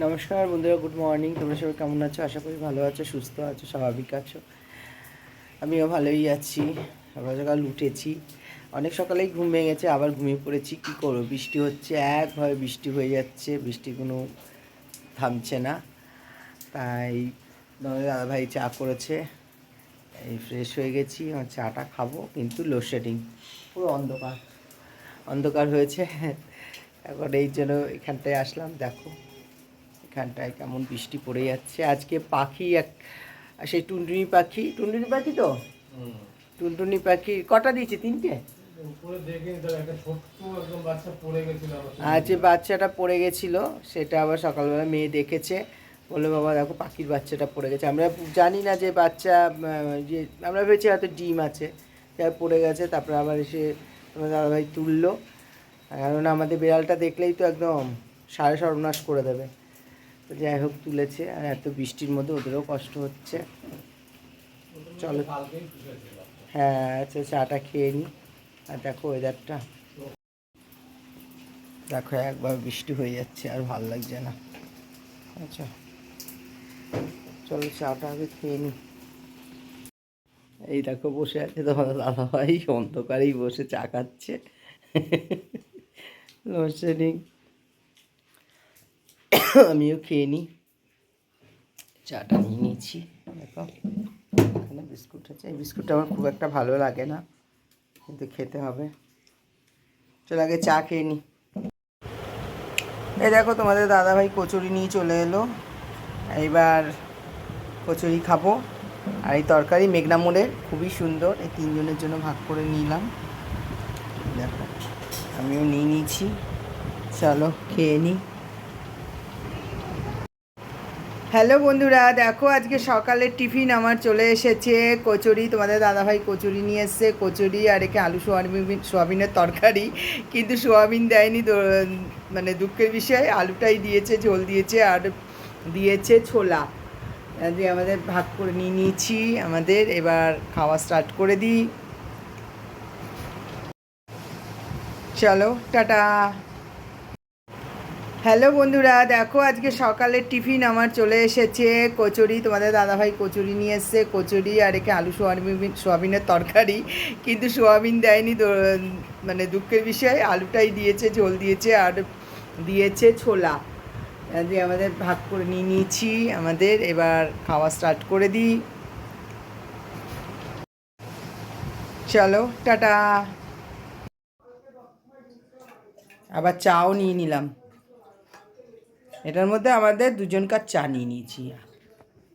নমস্কার বন্ধুরা good morning তোমরা সবাই কেমন আছো? আশা করি ভালো আছো, সুস্থ আছো, স্বাভাবিক আছো। আমিও ভালোই আছি। সকাল সকাল উঠেছি। অনেক সকালেই ঘুম ভেঙে গেছে আবার ঘুমিয়ে পড়েছি। কী করব? বৃষ্টি হচ্ছে, একভাবে বৃষ্টি হয়ে যাচ্ছে। বৃষ্টি কোনো থামছে না। তাই দাদা ভাই চা করেছে। এই ফ্রেশ হয়ে গেছি, আমার চাটা খাব, কিন্তু লোডশেডিং পুরো অন্ধকার। অন্ধকার হয়েছে। এখন এই জন্য এখানটায় আসলাম, দেখো। এখানটায় কেমন বৃষ্টি পড়ে যাচ্ছে। আজকে পাখি এক সেই টুনটুনি পাখি টুনটুনি পাখি তো? টুনটুনি পাখি কটা দিয়েছে তিনটে? আর যে বাচ্চাটা পড়ে গেছিল সেটা আবার সকালবেলা মেয়ে দেখেছে বলল বাবা দেখো পাখির বাচ্চাটা পড়ে গেছে। আমরা জানি না যে বাচ্চা যে আমরা ভেবেছি হয়তো ডিম আছে যা পড়ে গেছে তারপরে আবার এসে তোমার দাদাভাই তুললো। কারণ আমাদের বিড়ালটা দেখলেই তো একদম সাড়ে সর্বনাশ করে দেবে। তো যাই হোক তুলেছে, আর এত বৃষ্টির মধ্যে ওদেরও কষ্ট হচ্ছে। চলো। হ্যাঁ আচ্ছা চাটা খেয়ে নিই আর দেখো ওয়েদারটা দেখো একবার বৃষ্টি হয়ে যাচ্ছে, আর ভালো লাগছে না। আচ্ছা। চলো চাটা আগে খেয়ে নিই এই দেখো বসে আছে তোমার দাদা ভাই অন্ধকারেই বসে চা খাচ্ছে। লোডশেডিং আমিও খেয়ে নিই। চাটা নিয়ে নিয়েছি। দেখো, এখানে বিস্কুট আছে। এই বিস্কুটটা আমার খুব একটা ভালো লাগে না, কিন্তু খেতে হবে। চলো আগে চা খেয়ে নিই। এই দেখো, তোমাদের দাদাভাই কচুরি নিয়ে চলে এলো। এইবার কচুরি খাব। আর এই তরকারি মেঘনা মোড়ের, খুবই সুন্দর। এই তিনজনের জন্য ভাগ করে নিলাম। দেখো, আমিও নিয়ে নিয়েছি। চলো, খেয়ে নিই। হ্যালো বন্ধুরা, দেখো আজকে সকালের টিফিন আমার চলে এসেছে। কচুরি, তোমাদের দাদাভাই কচুরি নিয়ে এসছে। কচুরি আর একে আলু সোয়াবিন, সোয়াবিনের তরকারি। কিন্তু সোয়াবিন দেয়নি মানে দুঃখের বিষয়, আলুটাই দিয়েছে, ঝোল দিয়েছে আর দিয়েছে ছোলা। যে আমাদের ভাগ করে নিয়ে নিয়েছি আমাদের, এবার খাওয়া স্টার্ট করে দিই। চলো, টাটা। হ্যালো বন্ধুরা, দেখো আজকে সকালের টিফিন আমার চলে এসেছে। কচুরি, তোমাদের দাদাভাই কচুরি নিয়ে এসছে। কচুরি আর একে আলু সোয়াবিন, সোয়াবিনের তরকারি। কিন্তু সোয়াবিন দেয়নি মানে দুঃখের বিষয়, আলুটাই দিয়েছে, ঝোল দিয়েছে আর দিয়েছে ছোলা। যে আমাদের ভাগ করে নিয়ে নিয়েছি, আমাদের এবার খাওয়া স্টার্ট করে দিই। চলো, টাটা। আবার চাও নিয়ে নিলাম। এটার মধ্যে আমাদের দুজনকার চা নিয়ে নিয়েছি।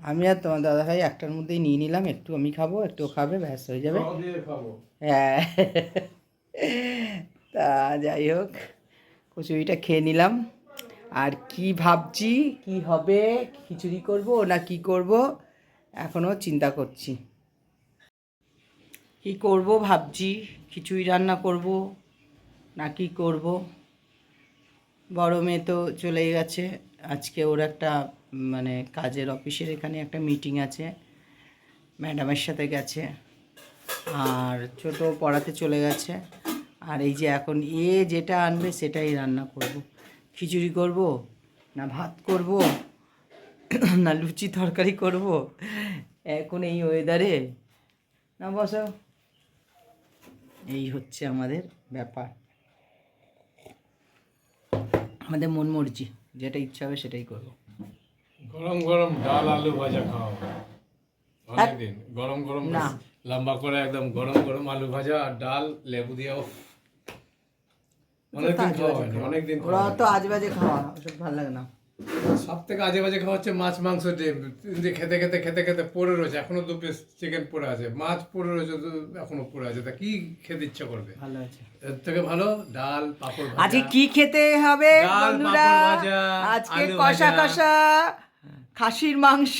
আমি আর তোমার দাদা ভাই একটার মধ্যেই নিয়ে নিলাম একটু আমি খাব একটু খাবে ব্যাস হয়ে যাবে। খাব। হ্যাঁ। তা যাই হোক কচুরিটা খেয়ে নিলাম। আর কি ভাবছি কি হবে খিচুড়ি করব না কি করব এখনও চিন্তা করছি। কি করব ভাবছি খিচুড়ি রান্না করব না কি করব। বড় মেয়ে তো চলেই গেছে। আজকে ওর একটা মানে কাজের অফিসের এখানে একটা মিটিং আছে। ম্যাডামের সাথে গেছে। আর ছোট পড়াতে চলে গেছে। আর এই যে এখন এ যেটা আনবে সেটাই রান্না করব। খিচুড়ি করব, না ভাত করব, না লুচি তরকারি করব। এখন এই ওয়েদারে না বসো। এই হচ্ছে আমাদের ব্যাপার। আমাদের মন মর্জি যেটা ইচ্ছা হবে সেটাই করব। গরম গরম ডাল আলু ভাজা খাওয়া অনেকদিন গরম গরম না। লম্বা করে একদম গরম গরম আলু ভাজা আর ডাল লেবু দিয়ে। অনেকদিন খাওয়া অনেকদিন ওরা তো আজ বাজে খাওয়া ওসব ভালো লাগে না। সব থেকে আজে বাজে খাওয়া হচ্ছে মাছ মাংস যে খেতে খেতে খেতে খেতে পড়ে রয়েছে। এখনও দু পিস চিকেন পড়ে আছে। মাছ পড়ে রয়েছে এখনও পড়ে আছে। তা কি খেতে ইচ্ছা করবে? ভালো আছে। এর থেকে ভালো ডাল পাপড় ভাজা। আজকে কি খেতে হবে ডাল, বন্ধুরা? ভাজা, আজকে কষা কষা। খাসির মাংস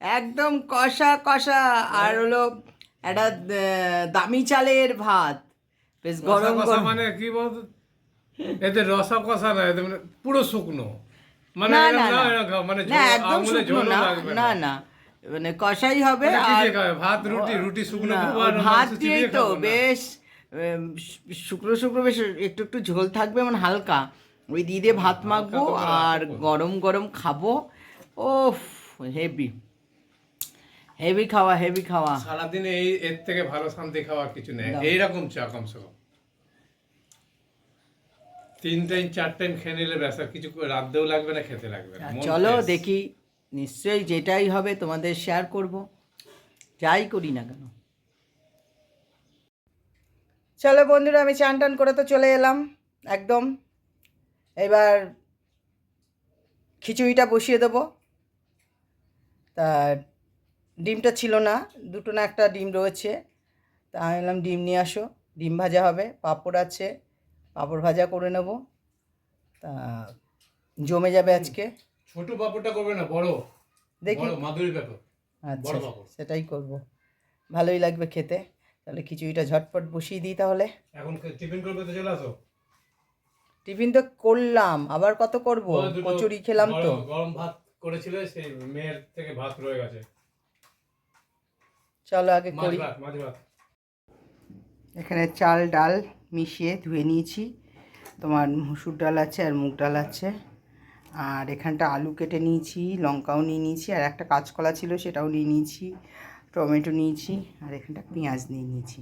একদম কষা কষা। আর হলো একটা দামি চালের ভাত। বেশ গরম মানে কি বলতো? এতে রসা কষা না এতে মানে পুরো শুকনো। মানে না না মানে একদম শুকনো না। না। না মানে কষাই হবে মানে আর ভাত রুটি রুটি শুকনো ভাত দিয়েই তো বেশ উম, শু- শুকনো শুকনো বেশ একটু একটু ঝোল থাকবে মানে হালকা। ওই দিয়ে ভাত মাখবো আর গরম গরম খাব। ও হেভি। হেভি খাওয়া হেভি খাওয়া। সারাদিনে এই এর থেকে ভালো শান্তি খাওয়া কিছু নেই। এইরকম চা কমসে কম। তিন টাইম চার টাইম খেয়ে নিলে ব্যাস আর কিছু লাগবে না খেতে লাগবে না। চলো দেখি নিশ্চয়ই যেটাই হবে তোমাদের শেয়ার করব। যাই করি না কেন। চলো বন্ধুরা আমি চান টান করে তো চলে এলাম একদম। এবার খিচুড়িটা বসিয়ে দেবো। তা ডিমটা ছিল না দুটো না একটা ডিম রয়েছে। তা আমি বললাম ডিম নিয়ে আসো ডিম ভাজা হবে পাঁপড় আছে পাঁপড় ভাজা করে নেব। তা জমে যাবে আজকে। ছোট পাপড়টা করবে না বড়। দেখি। বড় মাদুরি ব্যাপার আচ্ছা সেটাই করব। ভালোই লাগবে খেতে। তাহলে খিচুড়িটা ঝটপট বসিয়ে দিই তাহলে। এখন টিফিন করবে তো চলে আসো। টিফিন তো করলাম আবার কত করব? কচুরি খেলাম তো। গরম- ভাত করেছিলে সেই মেয়ের থেকে ভাত রয়ে গেছে। চলো আগে মাছ করি। ভাত মাছ ভাত। এখানে চাল, ডাল মিশিয়ে ধুয়ে নিয়েছি। তোমার মুসুর ডাল আছে আর মুগ ডাল আছে। আর এখানটা আলু কেটে নিয়েছি, লঙ্কাও নিয়ে নিয়েছি, আর একটা কাঁচকলা ছিল সেটাও নিয়ে নিয়েছি, টমেটো নিয়েছি, আর এখানটা পেঁয়াজ নিয়ে নিয়েছি।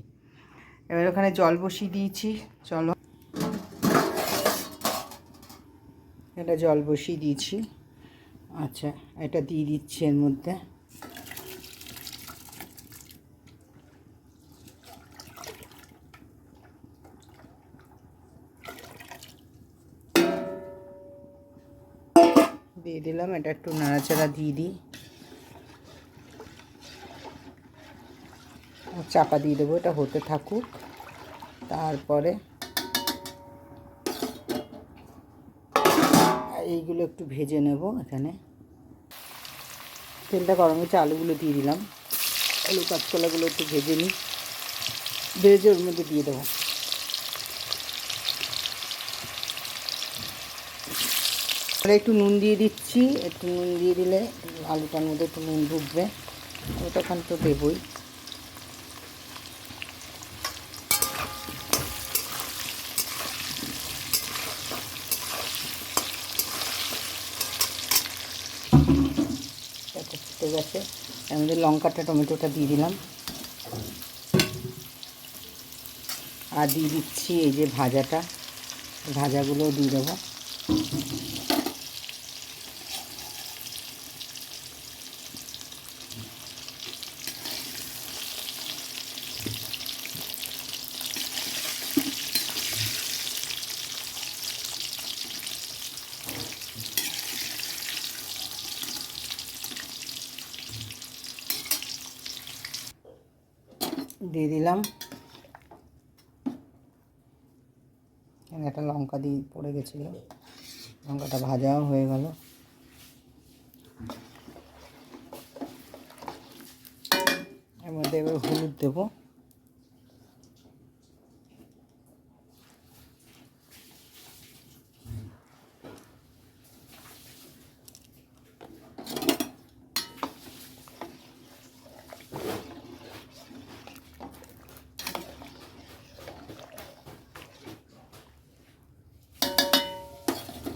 এবার ওখানে জল বসিয়ে দিয়েছি, চলো। এটা জল বসিয়ে দিয়েছি। আচ্ছা এটা দিয়ে দিচ্ছি এর মধ্যে। দিয়ে দিলাম, এটা একটু নাড়াচাড়া দিয়ে দিই। চাপা দিয়ে দেবো, এটা হতে থাকুক। তারপরে এইগুলো একটু ভেজে নেব এখানে। তেলটা গরম হচ্ছে আলুগুলো দিয়ে দিলাম। আলু কাঁচকলাগুলো একটু ভেজে নিই। ভেজে ওর মধ্যে দিয়ে দেবো। একটু নুন দিয়ে দিচ্ছি। একটু নুন দিয়ে দিলে আলুটার মধ্যে একটু নুন ঢুকবে। ওটা ওখান তো দেবই ফুটে গেছে। এর মধ্যে লঙ্কাটা, টমেটোটা দিয়ে দিলাম। আর দিয়ে দিচ্ছি এই যে ভাজাটা। ভাজাগুলোও দিয়ে দেবো দিয়ে দিলাম। এখানে একটা লঙ্কা দিয়ে পড়ে গেছিল। লঙ্কাটা ভাজাও হয়ে গেল। এর মধ্যে এবার হলুদ দেবো।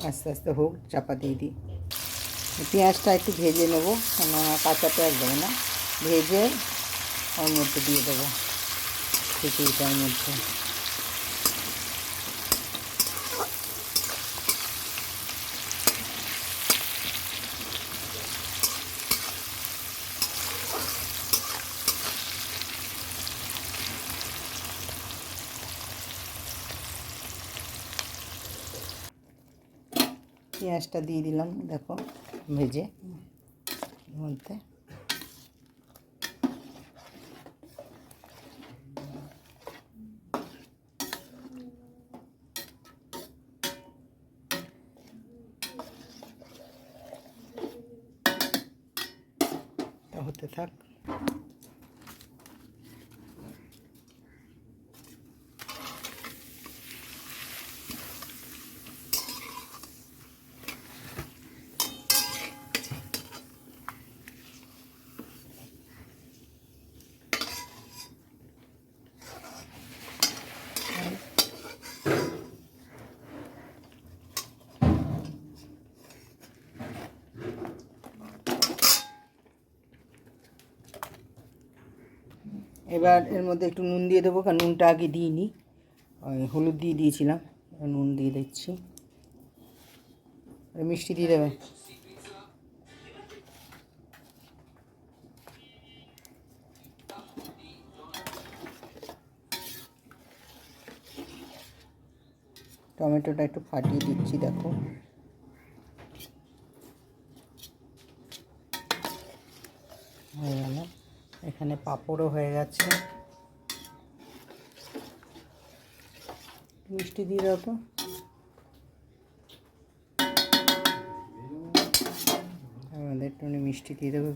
আস্তে আস্তে হোক, চাপা দিয়ে দিই। পেঁয়াজটা একটু ভেজে নেব কেন কাঁচা পেঁয়াজ দেবো না। ভেজে ওর মধ্যে দিয়ে দেবো। খিচুড়িটার মধ্যে। পেঁয়াজটা দিয়ে দিলাম দেখো ভেজে এর মধ্যে। এটা হতে থাক। এবার এর মধ্যে একটু নুন দিয়ে দেবো, কারণ নুনটা আগে দিইনি। ওই হলুদ দিয়ে দিয়েছিলাম নুন দিয়ে দিচ্ছি। মিষ্টি দিয়ে দেবে। টমেটোটা একটু ফাটিয়ে দিচ্ছি, দেখো। হয়ে গেল। এখানে পাপড়ও হয়ে গেছে। মিষ্টি দিয়ে দাও তো। আমাদের একটু মিষ্টি দিয়ে দেবো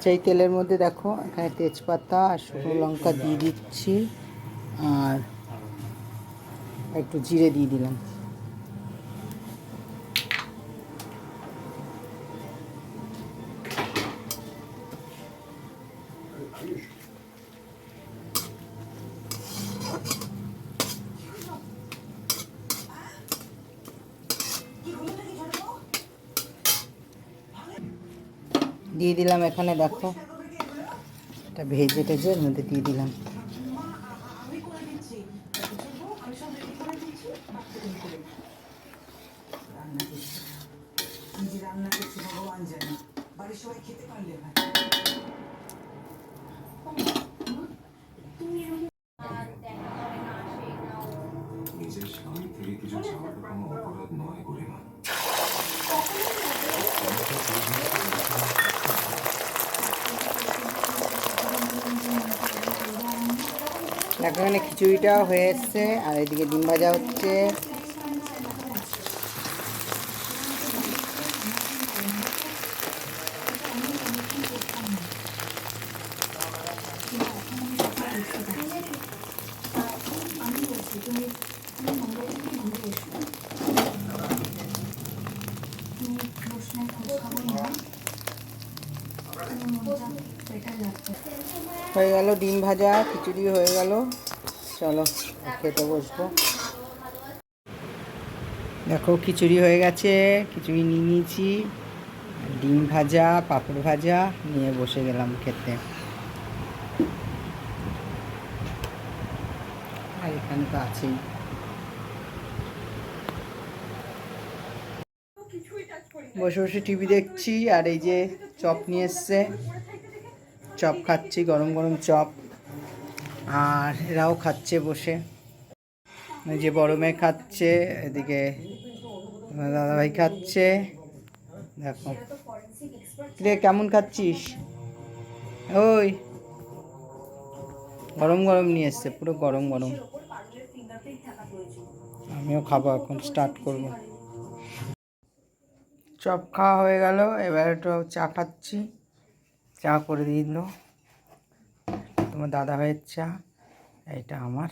আচ্ছা এই তেলের মধ্যে দেখো, এখানে তেজপাতা আর শুকনো লঙ্কা দিয়ে দিচ্ছি, আর একটু জিরে দিয়ে দিলাম। দিয়ে দিলাম এখানে, দেখো। এটা ভেজে টেজে এর মধ্যে দিয়ে দিলাম। কিছু কোনো অপরাধ নয় গরিমা। দেখো এখানে খিচুড়িটা হয়ে এসছে আর এদিকে ডিম ভাজা হচ্ছে। হয়ে গেল, ডিম ভাজা, খিচুড়ি হয়ে গেল। চলো, খেতে বসবো। দেখো, খিচুড়ি হয়ে গেছে। খিচুড়ি নিয়ে নিয়েছি। ডিম ভাজা, পাঁপড় ভাজা নিয়ে বসে গেলাম খেতে। আর এখানে তো আছেই। বসে বসে টিভি দেখছি, আর এই যে চপ নিয়ে এসছে। চপ খাচ্ছি, গরম গরম চপ। আর এরাও খাচ্ছে বসে। যে বড় মেয়ে খাচ্ছে, এদিকে দাদাভাই খাচ্ছে। দেখো। রে, কেমন খাচ্ছিস? ওই। গরম গরম নিয়ে এসছে, পুরো গরম গরম। আমিও খাব এখন স্টার্ট করব। চপ খাওয়া হয়ে গেল, এবার একটু চা খাচ্ছি। চা করে দিল। তোমার দাদা ভাইয়ের চা, এইটা আমার।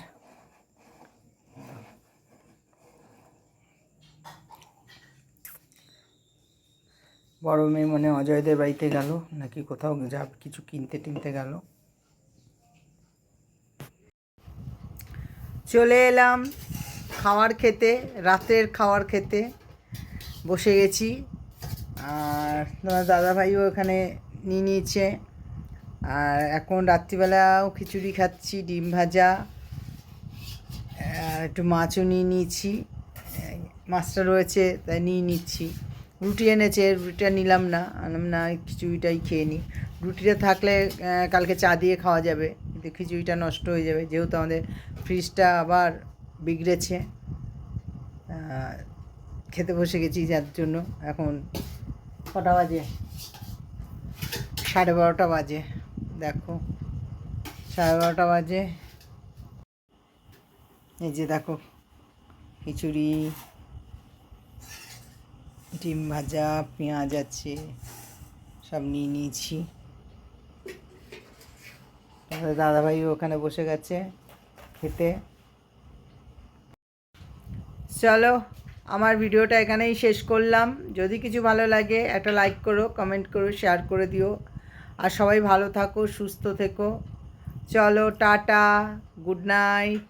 বড় মেয়ে মানে অজয়দের বাড়িতে গেল, নাকি কোথাও যা কিছু কিনতে টিনতে গেল। চলে এলাম খাওয়ার খেতে, রাতের খাওয়ার খেতে। বসে গেছি। আর তোমার দাদাভাইও এখানে নিয়ে নিয়েছে। আর এখন রাত্রিবেলাও খিচুড়ি খাচ্ছি, ডিম ভাজা একটু মাছও নিয়ে নিয়েছি। মাছটা রয়েছে, তাই নিয়ে নিচ্ছি। রুটি এনেছে, রুটিটা নিলাম না, আনলাম না খিচুড়িটাই খেয়ে নিই। রুটিটা থাকলে কালকে চা দিয়ে খাওয়া যাবে, কিন্তু খিচুড়িটা নষ্ট হয়ে যাবে, যেহেতু আমাদের ফ্রিজটা আবার বিগড়েছে। খেতে বসে গেছি যার জন্য, এখন কটা বাজে? সাড়ে বারোটা বাজে, দেখো। সাড়ে বারোটা বাজে। এই যে দেখো, খিচুড়ি, ডিম ভাজা, পেঁয়াজ আছে, সব নিয়ে নিয়েছি। তারপরে দাদাভাই ওখানে বসে গেছে খেতে। চলো, আমার ভিডিওটা এখানেই শেষ করলাম। যদি কিছু ভালো লাগে, একটা লাইক করো কমেন্ট করো শেয়ার করে দিও। আর সবাই ভালো থাকো সুস্থ থেকো। চলো টাটা গুড নাইট।